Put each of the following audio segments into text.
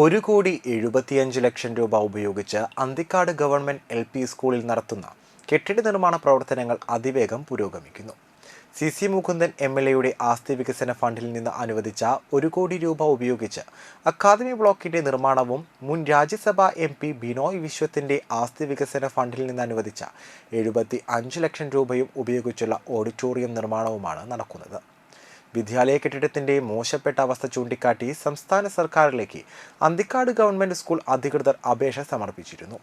ഒരു കോടി എഴുപത്തിയഞ്ച് ലക്ഷം രൂപ ഉപയോഗിച്ച് അന്തിക്കാട് ഗവൺമെന്റ് എൽ പി സ്കൂളിൽ നടത്തുന്ന കെട്ടിട നിർമ്മാണ പ്രവർത്തനങ്ങൾ അതിവേഗം പുരോഗമിക്കുന്നു. C C Mukundan M L എയുടെ ആസ്തി വികസന ഫണ്ടിൽ നിന്ന് അനുവദിച്ച ഒരു കോടി രൂപ ഉപയോഗിച്ച് അക്കാദമി ബ്ലോക്കിന്റെ നിർമ്മാണവും മുൻ രാജ്യസഭാ എം പി ബിനോയ് വിശ്വത്തിന്റെ ആസ്തി വികസന ഫണ്ടിൽ നിന്ന് അനുവദിച്ച എഴുപത്തി ലക്ഷം രൂപയും ഉപയോഗിച്ചുള്ള ഓഡിറ്റോറിയം നിർമ്മാണവുമാണ് നടക്കുന്നത്. വിദ്യാലയ കെട്ടിടത്തിന്റെ മോശപ്പെട്ട അവസ്ഥ ചൂണ്ടിക്കാട്ടി സംസ്ഥാന സർക്കാരിലേക്ക് അന്തിക്കാട് ഗവൺമെന്റ് സ്കൂൾ അധികൃതർ അപേക്ഷ സമർപ്പിച്ചിരുന്നു.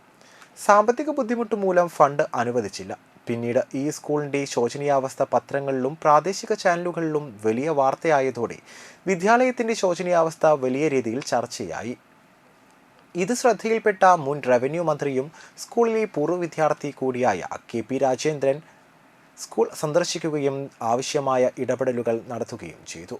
സാമ്പത്തിക ബുദ്ധിമുട്ട് മൂലം ഫണ്ട് അനുവദിച്ചില്ല. പിന്നീട് ഈ സ്കൂളിന്റെ ശോചനീയാവസ്ഥ പത്രങ്ങളിലും പ്രാദേശിക ചാനലുകളിലും വലിയ വാർത്തയായതോടെ വിദ്യാലയത്തിന്റെ ശോചനീയാവസ്ഥ വലിയ രീതിയിൽ ചർച്ചയായി. ഇത് ശ്രദ്ധയിൽപ്പെട്ട മുൻ റവന്യൂ മന്ത്രിയും സ്കൂളിലെ പൂർവ വിദ്യാർത്ഥി കൂടിയായ കെ പി രാജേന്ദ്രൻ സ്കൂൾ സന്ദർശിക്കുകയും ആവശ്യമായ ഇടപെടലുകൾ നടത്തുകയും ചെയ്തു.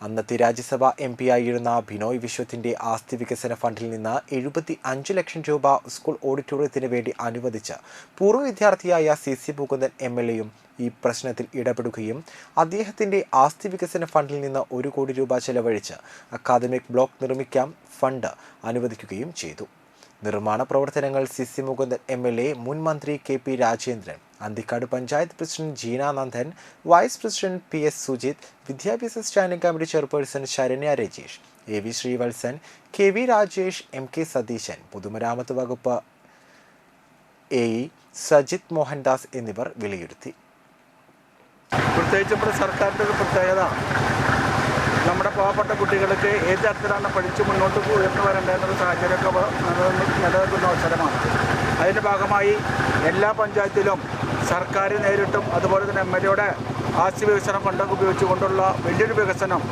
അന്നത്തെ രാജ്യസഭ എം പി ആയിരുന്ന ബിനോയ് വിശ്വത്തിന്റെ ആസ്തി വികസന ഫണ്ടിൽ നിന്ന് എഴുപത്തി അഞ്ച് ലക്ഷം രൂപ സ്കൂൾ ഓഡിറ്റോറിയത്തിന് വേണ്ടി അനുവദിച്ച പൂർവ വിദ്യാർത്ഥിയായ C C Mukundan M L എയും ഈ പ്രശ്നത്തിൽ ഇടപെടുകയും അദ്ദേഹത്തിന്റെ ആസ്തി വികസന ഫണ്ടിൽ നിന്ന് ഒരു കോടി രൂപ ചെലവഴിച്ച് അക്കാദമിക് ബ്ലോക്ക് നിർമ്മിക്കാൻ ഫണ്ട് അനുവദിക്കുകയും ചെയ്തു. നിർമ്മാണ പ്രവർത്തനങ്ങൾ C C Mukundan M L A മുൻ മന്ത്രി K P Rajendran Anthikad panchayat president Jeena Nandan vice president P S Sujith വിദ്യാഭ്യാസ standing committee chairperson Saranya Rajesh A V Sreevalsan K V Rajesh M K Satheesan പൊതുമരാമത്ത് വകുപ്പ് A E Sajith Mohandas എന്നിവർ വിലയിരുത്തി. പ്രത്യേകിച്ച് നമ്മുടെ സർക്കാരിന്റെ ഒരു പ്രത്യേകത. നമ്മുടെ പാവപ്പെട്ട കുട്ടികൾക്ക് ഏത് തരത്തിലാണ് പഠിച്ച് മുന്നോട്ട് ഉയർന്നു വരേണ്ടതെന്നൊരു സാഹചര്യമൊക്കെ നിലനിൽക്കുന്ന അവസരമാണ്. അതിന്റെ ഭാഗമായി എല്ലാ പഞ്ചായത്തിലും സർക്കാർ നേരിട്ടും അതുപോലെ തന്നെ എം എൽ എയുടെ ആസ്തി വികസന ഫണ്ടൊക്കെ ഉപയോഗിച്ചുകൊണ്ടുള്ള വലിയൊരു വികസനം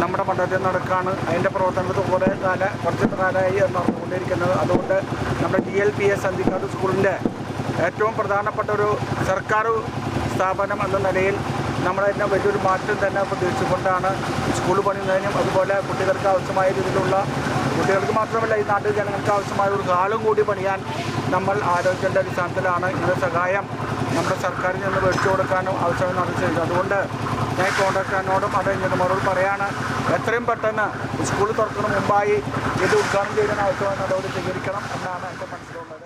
നമ്മുടെ മണ്ഡലത്തിൽ നടക്കുകയാണ് അതിന്റെ പ്രവർത്തനത്തിൽ കുറേ കാല കുറച്ച് കാലമായി നടന്നുകൊണ്ടിരിക്കുന്നത് അതുകൊണ്ട് നമ്മുടെ D L P S Anthikad സ്കൂളിന്റെ ഏറ്റവും പ്രധാനപ്പെട്ട ഒരു സർക്കാർ സ്ഥാപനം എന്ന നിലയിൽ നമ്മളതിന്റെ വലിയൊരു മാറ്റം തന്നെ പ്രതീക്ഷിച്ചുകൊണ്ടാണ് സ്കൂൾ പണിയുന്നതിനും അതുപോലെ കുട്ടികൾക്ക് ആവശ്യമായ രീതിയിലുള്ള കുട്ടികൾക്ക് മാത്രമല്ല ഈ നാട്ടിൽ ജനങ്ങൾക്ക് ആവശ്യമായ ഒരു കാലം കൂടി പണിയാൻ നമ്മൾ ആലോചിക്കേണ്ട അടിസ്ഥാനത്തിലാണ്. ഇതിന്റെ സഹായം നമ്മുടെ സർക്കാരിൽ നിന്ന് മേടിച്ചു കൊടുക്കാനും അവസരം നടത്തിയിട്ടുണ്ട് അതുകൊണ്ട് ഞാൻ കോൺട്രാക്ടറിനോടും അത് എഞ്ചിനീയർമാരോട് പറയാണ് എത്രയും പെട്ടെന്ന് സ്കൂൾ തുറക്കുന്ന മുമ്പായി ഇത് ഉദ്ഘാടനം ചെയ്യുന്ന ആവശ്യമായ നടപടി സ്വീകരിക്കണം എന്നാണ് എന്റെ മനസ്സിലുള്ളത്.